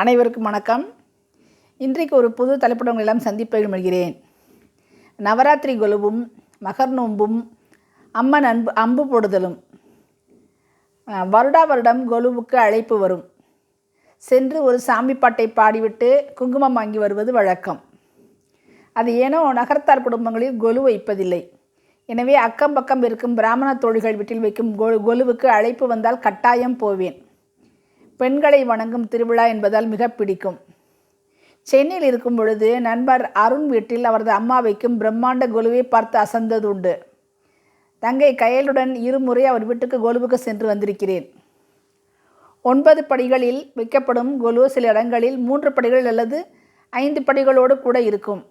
அனைவருக்கும் வணக்கம். இன்றைக்கு ஒரு புது தலைப்புடன் எல்லாம் சந்திப்பை மகிழ்கிறேன் நவராத்திரி கொலுவும் மகர் நோன்பும் அம்மன் அன்பு அம்பு போடுதலும். வருடா வருடம் கொலுவுக்கு அழைப்பு வரும். சென்று ஒரு சாமி பாட்டை பாடிவிட்டு குங்குமம் வாங்கி வருவது வழக்கம். அது ஏனோ நகரத்தார் குடும்பங்களில் கொலு வைப்பதில்லை. எனவே அக்கம் பக்கம் இருக்கும் பிராமண தோழிகள் வீட்டில் வைக்கும் கொ கொலுவுக்கு அழைப்பு வந்தால் கட்டாயம் போவேன். பெண்களை வணங்கும் திருவிழா என்பதால் மிக பிடிக்கும். சென்னையில் இருக்கும் பொழுது நண்பர் அருண் வீட்டில் அவரது அம்மா வைக்கும் பிரம்மாண்ட கொலுவை பார்த்து அசந்தது உண்டு தங்கை கயலுடன் இருமுறை அவர் வீட்டுக்கு கொலுவுக்கு சென்று வந்திருக்கிறேன். ஒன்பது படிகளில் வைக்கப்படும் கொலு சில இடங்களில் மூன்று படிகள் அல்லது ஐந்து படிகளோடு கூட இருக்கும்.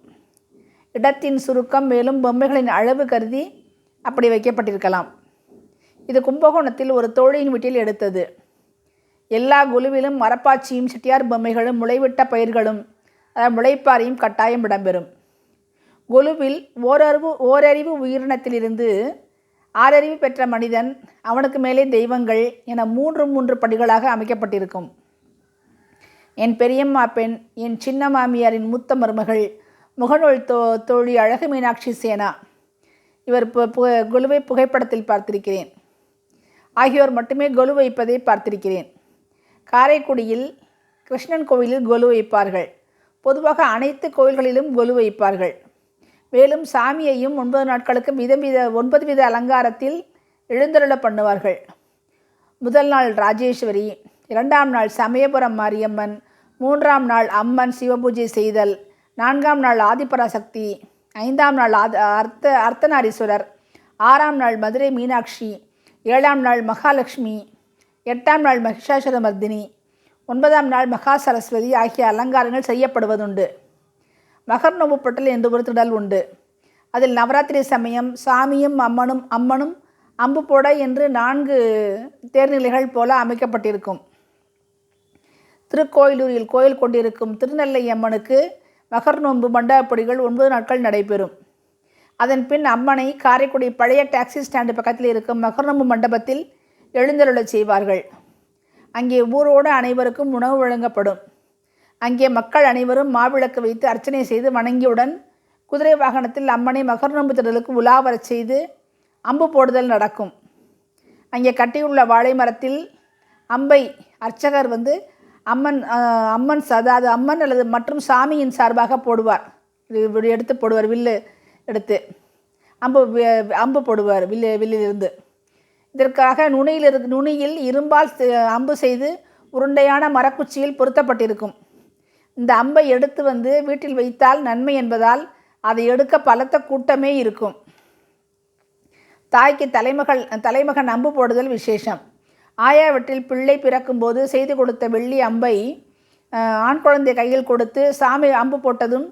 இடத்தின் சுருக்கம் மேலும் பொம்மைகளின் அளவு கருதி அப்படி வைக்கப்பட்டிருக்கலாம். இது கும்பகோணத்தில் ஒரு தோழியின் வீட்டில் எடுத்தது. எல்லா குழுவிலும் மரப்பாச்சியும் செட்டியார் பொம்மைகளும் முளைவிட்ட பயிர்களும் அதாவது முளைப்பாரியும் கட்டாயம் இடம்பெறும். குழுவில் ஓரறிவு ஓரறிவு உயிரினத்திலிருந்து ஆறறிவு பெற்ற மனிதன் அவனுக்கு மேலே தெய்வங்கள் என மூன்று மூன்று படிகளாக அமைக்கப்பட்டிருக்கும். என் பெரியம்மா பெண் என் சின்ன மாமியாரின் மூத்த மருமகள் முகநூல் தோ தோழி அழகு மீனாட்சி சேனா. இவர் பு குழுவை புகைப்படத்தில் பார்த்திருக்கிறேன். ஆகியோர் மட்டுமே கொலு வைப்பதை பார்த்திருக்கிறேன். காரைக்குடியில் கிருஷ்ணன் கோவிலில் கொலு வைப்பார்கள். பொதுவாக அனைத்து கோயில்களிலும் கொலு வைப்பார்கள். மேலும் சாமியையும் ஒன்பது நாட்களுக்கும் விதம் வித ஒன்பது வித அலங்காரத்தில் எழுந்தருள பண்ணுவார்கள். முதல் நாள் ராஜேஸ்வரி இரண்டாம் நாள் சமயபுரம் மாரியம்மன் மூன்றாம் நாள் அம்மன் சிவபூஜை செய்தல் நான்காம் நாள் ஆதிபராசக்தி ஐந்தாம் நாள் ஆத அர்த்த அர்த்தநாரீஸ்வரர் ஆறாம் நாள் மதுரை மீனாட்சி ஏழாம் நாள் மகாலட்சுமி எட்டாம் நாள் மகிஷாசுரமர்தினி. ஒன்பதாம் நாள் மகா சரஸ்வதி ஆகிய அலங்காரங்கள் செய்யப்படுவதுண்டு. மகர் நோம்பு என்று ஒரு திடல் உண்டு. அதில் நவராத்திரி சமயம் சாமியும் அம்மனும் அம்மனும் அம்பு போட என்று நான்கு தேர்நிலைகள் போல அமைக்கப்பட்டிருக்கும். திருக்கோயிலூரில் கோயில் கொண்டிருக்கும் திருநெல்லை அம்மனுக்கு மகர் நோன்பு மண்டபப்படிகள் ஒன்பது நாட்கள் நடைபெறும். அதன் பின் அம்மனை காரைக்குடி பழைய டாக்ஸி ஸ்டாண்டு பக்கத்தில் இருக்கும் மகர் நோன்பு மண்டபத்தில் எழுந்தருளச் செய்வார்கள். அங்கே ஊரோடு அனைவருக்கும் உணவு வழங்கப்படும். அங்கே மக்கள் அனைவரும் மாவிளக்கு வைத்து அர்ச்சனை செய்து வணங்கியவுடன் குதிரை வாகனத்தில் அம்மனை மகர் நோன்பு திடலுக்கு உலா வரச் செய்து அம்பு போடுதல் நடக்கும். அங்கே கட்டியுள்ள வாழை மரத்தில் அம்பை அர்ச்சகர் வந்து அம்மன் அம்மன் அதாவது அம்மன் அல்லது மற்றும் சாமியின் சார்பாக போடுவார். இப்படி எடுத்து போடுவார் வில்லு எடுத்து. அம்பு அம்பு போடுவார் வில்லு வில்லிலிருந்து. இதற்காக நுனியில் இரு நுனியில் இரும்பால் அம்பு செய்து உருண்டையான மரக்குச்சியில் பொருத்தப்பட்டிருக்கும். இந்த அம்பை எடுத்து வந்து வீட்டில் வைத்தால் நன்மை என்பதால் அதை எடுக்க பலத்த கூட்டமே இருக்கும். தாய்க்கு தலைமகள் தலைமகன் அம்பு போடுதல் விசேஷம். ஆயாவற்றில் பிள்ளை பிறக்கும்போது செய்து கொடுத்த வெள்ளி அம்பை ஆண் குழந்தை கையில் கொடுத்து சாமி அம்பு போட்டதும்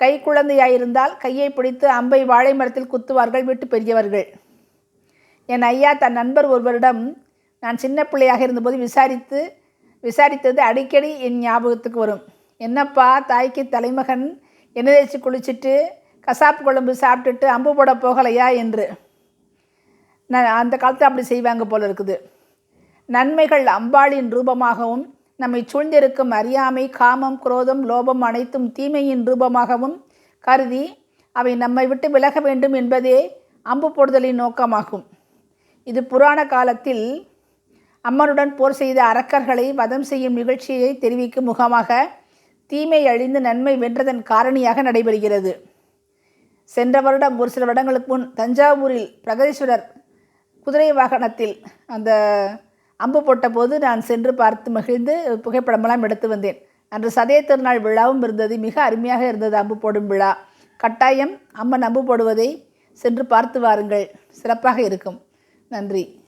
கை குழந்தையாயிருந்தால் கையை பிடித்து அம்பை வாழை மரத்தில் குத்துவார்கள் வீட்டு பெரியவர்கள். என் ஐயா தன் நண்பர் ஒருவரிடம் நான் சின்ன பிள்ளையாக இருந்தபோது விசாரித்து விசாரித்தது அடிக்கடி என் ஞாபகத்துக்கு வரும். என்னப்பா தாய்க்கு தலைமகன் எண்ணெய் தேய்ச்சி குளிச்சுட்டு கசாப்பு குழம்பு சாப்பிட்டுட்டு அம்பு போட போகலையா? என்று. நான் அந்த காலத்தில் அப்படி செய்வாங்க போல இருக்குது. நன்மைகள் அம்பாளின் ரூபமாகவும் நம்மை சூழ்ந்திருக்கும் அறியாமை காமம் குரோதம் லோபம் அனைத்தும் தீமையின் ரூபமாகவும் கருதி அவை நம்மை விட்டு விலக வேண்டும் என்பதே அம்பு போடுதலின் நோக்கமாகும். இது புராண காலத்தில் அம்மனுடன் போர் செய்த அரக்கர்களை வதம் செய்யும் நிகழ்ச்சியை தெரிவிக்கும் முகமாக தீமை அழிந்து நன்மை வென்றதன் காரணியாக நடைபெறுகிறது. சென்ற வருடம் ஒரு சில வருடங்களுக்கு முன் தஞ்சாவூரில் பிரகதீஸ்வரர் குதிரை வாகனத்தில் அந்த அம்பு போட்டபோது நான் சென்று பார்த்து மகிழ்ந்து புகைப்படமெல்லாம் எடுத்து வந்தேன். அன்று சதய திருநாள் விழாவும் இருந்தது. மிக அருமையாக இருந்தது அம்பு போடும் விழா. கட்டாயம் அம்மன் அம்பு போடுவதை சென்று பார்த்து வாருங்கள். சிறப்பாக இருக்கும். நன்றி.